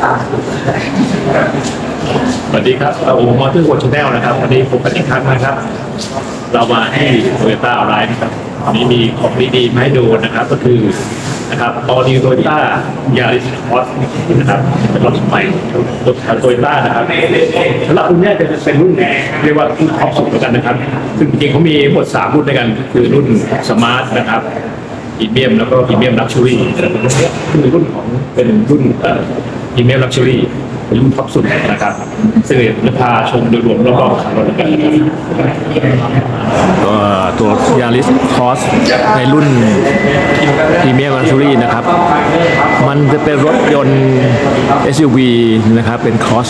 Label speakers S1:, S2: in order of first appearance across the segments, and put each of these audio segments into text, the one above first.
S1: สวัสดีครับเรามอเตอร์โคชแนลนะครับ วันนี้ผมกันอีกครั้งนะครับ เรามาที่โตโยต้าออนไลน์นะครับวันนี้มีของดีๆมาให้ดูนะครับ ก็คือนะครับตอนนี้โตโยต้ายาริสคอสนะครับเป็นรถใหม่รถโตโยต้านะครับสำหรับรุ่นเนี้จะเป็นรุ่นเรียกว่ารุ่นท็อปสุดเหมือนกันนะครับ ซึ่งจริงๆเขามีหมดสามรุ่นด้วยกัน คือรุ่นสมาร์ทนะครับพรีเมียมแล้วก็พรีเมียมลักชัวรี่คือรุ่นของเป็นรุ่น พรีเมียมลักชัวรี่เป็นรุ่นท็อปสุดนะครับซึ่งเดี๋ยวจะพาชมโดยรวมรอบๆคันรถกันะครับ
S2: ก็ตัวยาริสคอสในรุ่นพรีเมียม u ั t ูรี่นะครับ มันจะเป็นรถยนต์ SUV นะครับ เป็น cross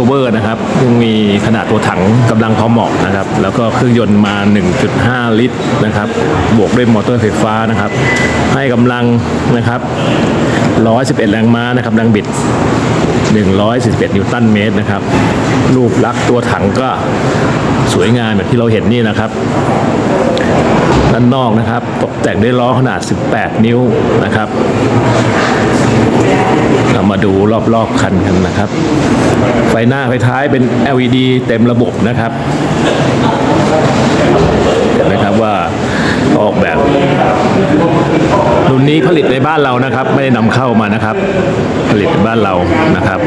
S2: over นะครับ ซึ่งมีขนาดตัวถังกำลังพอเหมาะนะครับ แล้วก็เครื่องยนต์มา 1.5 ลิตรนะครับ บวกด้วยมอเตอร์ไฟฟ้านะครับ ให้กำลังนะครับ111 แรงม้านะครับแรงบิด 141 นิวตันเมตรนะครับ รูปลักษณ์ตัวถังก็สวยงามแบบที่เราเห็นนี่นะครับ ด้านนอกนะครับตกแต่งด้วยล้อขนาด 18 นิ้วนะครับ เรามาดูรอบๆคันกันนะครับ ไฟหน้าไฟท้ายเป็น LED เต็มระบบนะครับ เห็นไหมครับว่าออกแบบ รุ่ นี้ผลิตในบ้านเรานะครับ ไม่ได้นำเข้ามานะครับ ผลิตในบ้านเรานะครับ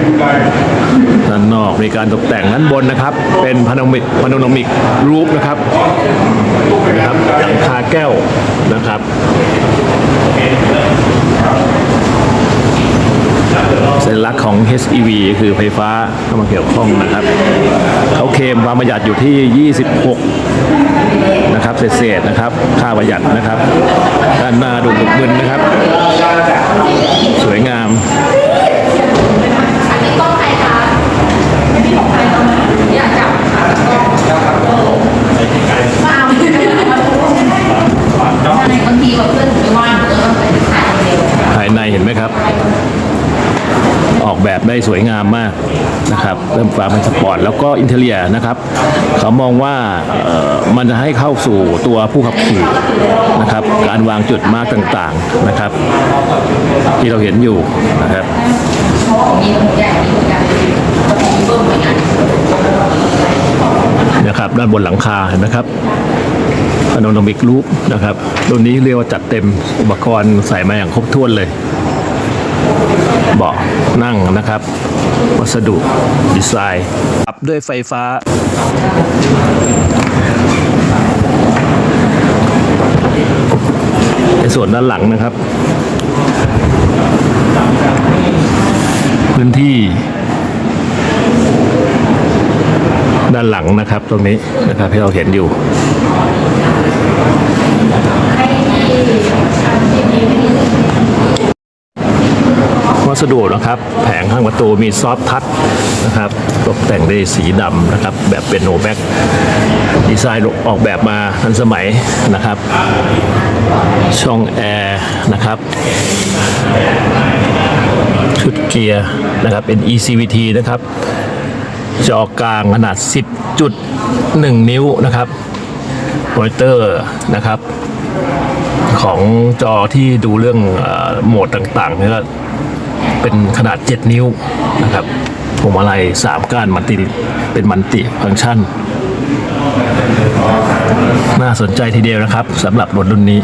S2: ด้านนอกมีการตกแต่งด้านบนนะครับ เป็นพานมิกพาโนมิกรูปนะครับนะครับหลังคาแก้วนะครับสัญลักษณ์ของ HEV คือไฟฟ้าเข้ามาเกี่ยวข้องนะครับ เขาเคลมความประหยัดอยู่ที่ 26 นะครับเศษๆนะครับ ค่าประหยัดนะครับ ด้านหน้าดูบึกบึนนะครับ สวยงาม
S3: บางทีแบบเพื่อนหนูไม่ว่างหนูก็ต้องไปถ่ายคนเดียว
S2: ภายในเห็นไหมครับ ออกแบบได้สวยงามมาก เริ่มความเป็นสปอร์ตแล้วก็อินเทเลียนะครับเขามองว่ามันจะให้เข้าสู่ตัวผู้ขับขี่นะครับ การวางจุดมาร์กต่างๆนะครับ ที่เราเห็นอยู่นะครับ
S3: นกัน
S2: นะครับด้านบนหลังคาเห็นไหมครับพานโนมิกรูปนะครับ รุ่นนี้เรียกว่าจัดเต็มอุปกรณ์ใส่มาอย่างครบถ้วนเลย เบาะนั่งนะครับ วัสดุดีไซน์ปรับด้วยไฟฟ้าในส่วนด้านหลังนะครับ พื้นที่ ด้านหลังนะครับตรงนี้นะครับที่เราเห็นอยู่ สดุนะครับ แผงข้างประตูมีซอฟทัชนะครับ ตกแต่งด้วยสีดำนะครับ แบบเป็นโนแบ็กดีไซน์ออกแบบมาทันสมัยนะครับ ช่องแอร์นะครับชุดเกียร์นะครับเป็น ECVT นะครับ จอกลางขนาด 10.1 นิ้วนะครับมอนิเตอร์นะครับ ของจอที่ดูเรื่องอโหมดต่างๆนี่ก็ เป็นขนาด 7 นิ้วนะครับพวงมาลัย3ก้านมันติเป็นมันติฟังก์ชัน น่าสนใจทีเดียวนะครับสำหรับรถรุ่นนี้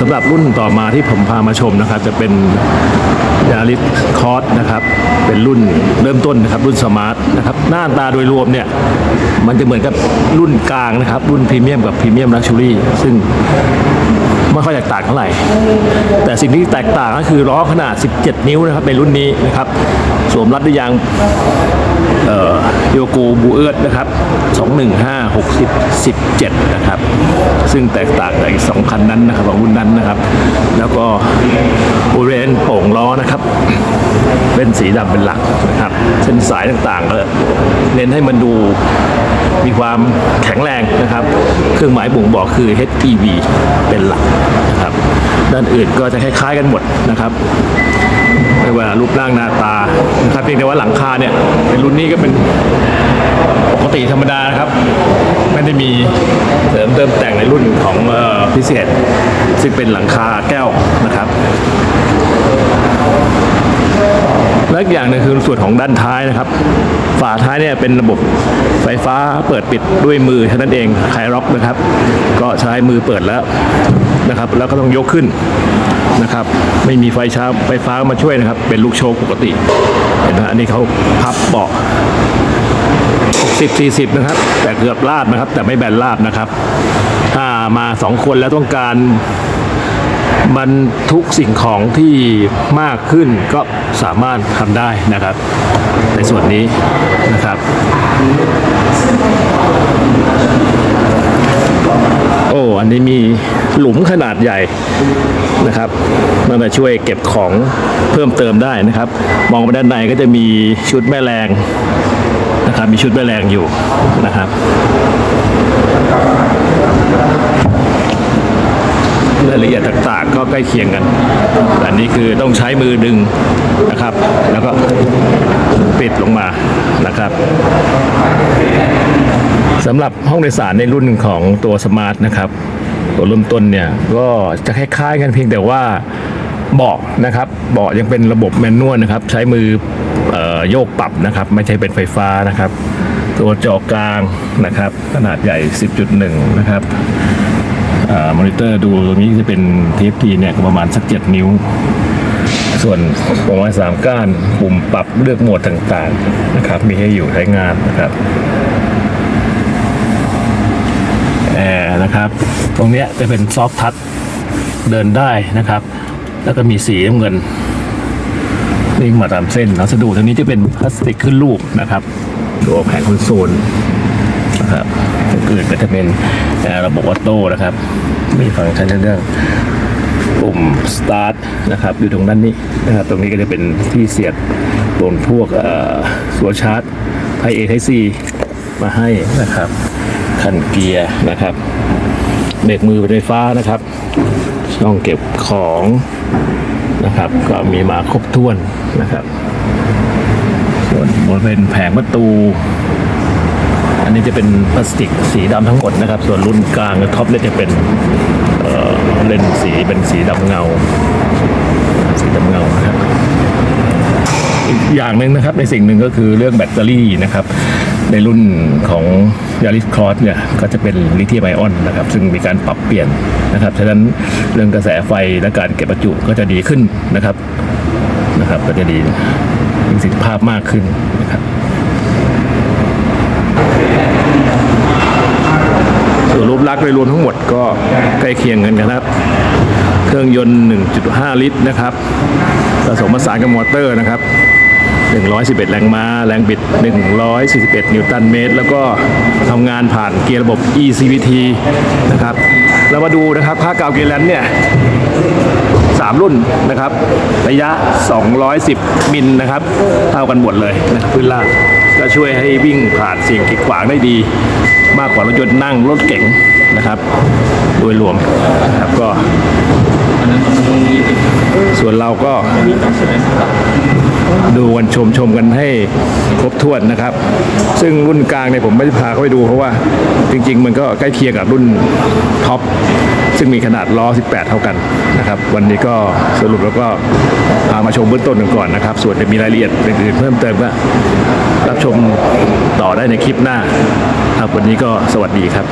S2: สำหรับรุ่นต่อมาที่ผมพามาชมนะครับ จะเป็นยาริสคอร์สนะครับเป็นรุ่นเริ่มต้นนะครับรุ่นสมาร์ทนะครับหน้าตาโดยรวมเนี่ยมันจะเหมือนกับรุ่นกลางนะครับ รุ่นพรีเมียมกับพรีเมียมลักชัวรี่ซึ่งไม่ค่อยแตกต่างเท่าไหร่ แต่สิ่งที่แตกต่างก็คือล้อขนาด 17 นิ้วนะครับในรุ่นนี้นะครับ สวมรัดด้วยยาง โยโกบูเอิร์ดนะครับ 215 60 17 นะครับ ซึ่งแตกต่างจากอีกสองคันนั้นนะครับของรุ่นนั้นนะครับ แล้วก็บริเวณโป่งล้อนะครับ เป็นสีดำเป็นหลักนะครับเส้นสายต่างๆก็เน้นให้มันดูมีความแข็งแรงนะครับ เครื่องหมายบ่งบอกคือ HEV เป็นหลักนะครับ ด้านอื่นก็จะคล้ายๆกันหมดนะครับ ไม่ว่ารูปร่างหน้าตานะครับเพียงแต่ว่าหลังคาเนี่ยในรุ่นนี้ก็เป็นปกติธรรมดานะครับ ไม่ได้มีเสริมเติมแต่งในรุ่นของออพิเศษซึ่งเป็นหลังคาแก้วนะครับและอีกอย่างหนึงคือส่วนของด้านท้ายนะครับ ฝาท้ายเนี่ยเป็นระบบไฟฟ้าเปิดปิดด้วยมือเท่านั้นเองไคล็อกนะครับ ก็ใช้มือเปิดแล้วนะครับ แล้วก็ต้องยกขึ้น นะครับ ไม่มีไฟช้าไฟฟ้ามาช่วยนะครับ เป็นลูกโชคปกติ เห็นไหมอันนี้เขาพับเบาะ60 40 นะครับ แต่เกือบลาดนะครับ แต่ไม่แบนลาดนะครับ ถ้ามาสองคนแล้วต้องการบรรทุกสิ่งของที่มากขึ้นก็สามารถทำได้นะครับ ในส่วนนี้นะครับ โอันนี้มีหลุมขนาดใหญ่นะครับมันจะช่วยเก็บของเพิ่มเติมได้นะครับ มองไปด้านในก็จะมีชุดแม่แรงนะครับ มีชุดแม่แรงอยู่นะครับ รายละเอียดต่างๆ ก็ใกล้เคียงกันแต่อันนี้คือต้องใช้มือดึงนะครับ แล้วก็ปิดลงมานะครับสำหรับห้องโดยสารในรุ่นของตัวสมาร์ทนะครับ ตัวเริ่มต้นเนี่ยก็จะคล้ายๆกันเพียงแต่ว่าเบาะนะครับเบาะยังเป็นระบบแมนนวลนะครับ ใช้มืออโยกปรับนะครับ ไม่ใช่เป็นไฟฟ้านะครับ ตัวจอกลางนะครับ ขนาดใหญ่ 10.1 นะครับ มอนิเตอร์ดูตรงนี้จะเป็น TFT เนี่ยก็ประมาณสัก 7 นิ้ว ส่วนประมาณสามก้าน ปุ่มปรับเลือกโหมดต่างๆนะครับ มีให้อยู่ใช้งานนะครับแอร์นะครับ ตรงเนี้ยจะเป็นซอฟทัชเดินได้นะครับ แล้วก็มีสีน้ำเงินวิ่งมาตามเส้นแล้วัสดุตรงนี้จะเป็นพลาสติกขึ้นรูปนะครับตัวแผงคอนโซล นะครับอื่นก็จะเป็นระบบออโต้นะครับ มีฟังก์ชันเรื่องปุ่ม start นะครับอยู่ตรงด้านนี้นะครับตรงนี้ก็จะเป็นที่เสียบโดนพวกตัวชาร์จไทเอไทซีมาให้นะครับคันเกียร์นะครับเบรกมือเป็นไฟฟ้านะครับช่องเก็บของนะครับ ก็มีมาครบถ้วนนะครับ ส่วนบริเวณแผงประตู อันนี้จะเป็นพลาสติกสีดำทั้งหมดนะครับ ส่วนรุ่นกลางกับท็อปเลนจะเป็นเอ่อเลนส์สีเป็นสีดำเงา สีดำเงานะครับอีกอย่างหนึ่งนะครับในสิ่งหนึ่งก็คือเรื่องแบตเตอรี่นะครับ ในรุ่นของ Yaris Cross เนี่ยก็จะเป็นลิเธียมไอออนนะครับ ซึ่งมีการปรับเปลี่ยนนะครับฉะนั้นเรื่องกระแสไฟและการเก็บประจุก็จะดีขึ้นนะครับนะครับ ก็จะดีมีประสิทธิภาพมากขึ้นนะครับ ส่วนรูป ลักษณ์โดยรวมทั้งหมดก็ใกล้เคียงกันนะครับ เครื่องยนต์ 1.5 ลิตรนะครับผสมผสานกับมอเตอร์นะครับ 111 แรงม้า แรงบิด 141 นิวตันเมตร แล้วก็ทำงานผ่านเกียร์ระบบ ECVT นะครับ เรามาดูนะครับ ค่ากาวเกียร์แลนด์เนี่ย3 รุ่นนะครับ ระยะ 210 มิลนะครับเท่ากันหมดเลยนะครับพื้นล่างก็ช่วยให้วิ่งผ่านสิ่งกีดขวางได้ดี มากกว่ารถยนต์นั่งรถเก๋ง นะครับ โดยรวมนะครับก็ ส่วนเราก็ดูกันชมชมกันให้ครบถ้วนนะครับ ซึ่งรุ่นกลางเนี่ยผมไม่ได้พาเขาไปดูเพราะว่าจริง ๆ มันก็ใกล้เคียงกับรุ่นท็อปซึ่งมีขนาดล้อ 18 เท่ากันนะครับ วันนี้ก็สรุปแล้วก็พามาชมเบื้องต้นกันก่อนนะครับ ส่วนจะมีรายละเอียดอื่นๆเพิ่มเติมก็รับชมต่อได้ในคลิปหน้า ครับวันนี้ก็สวัสดีครับ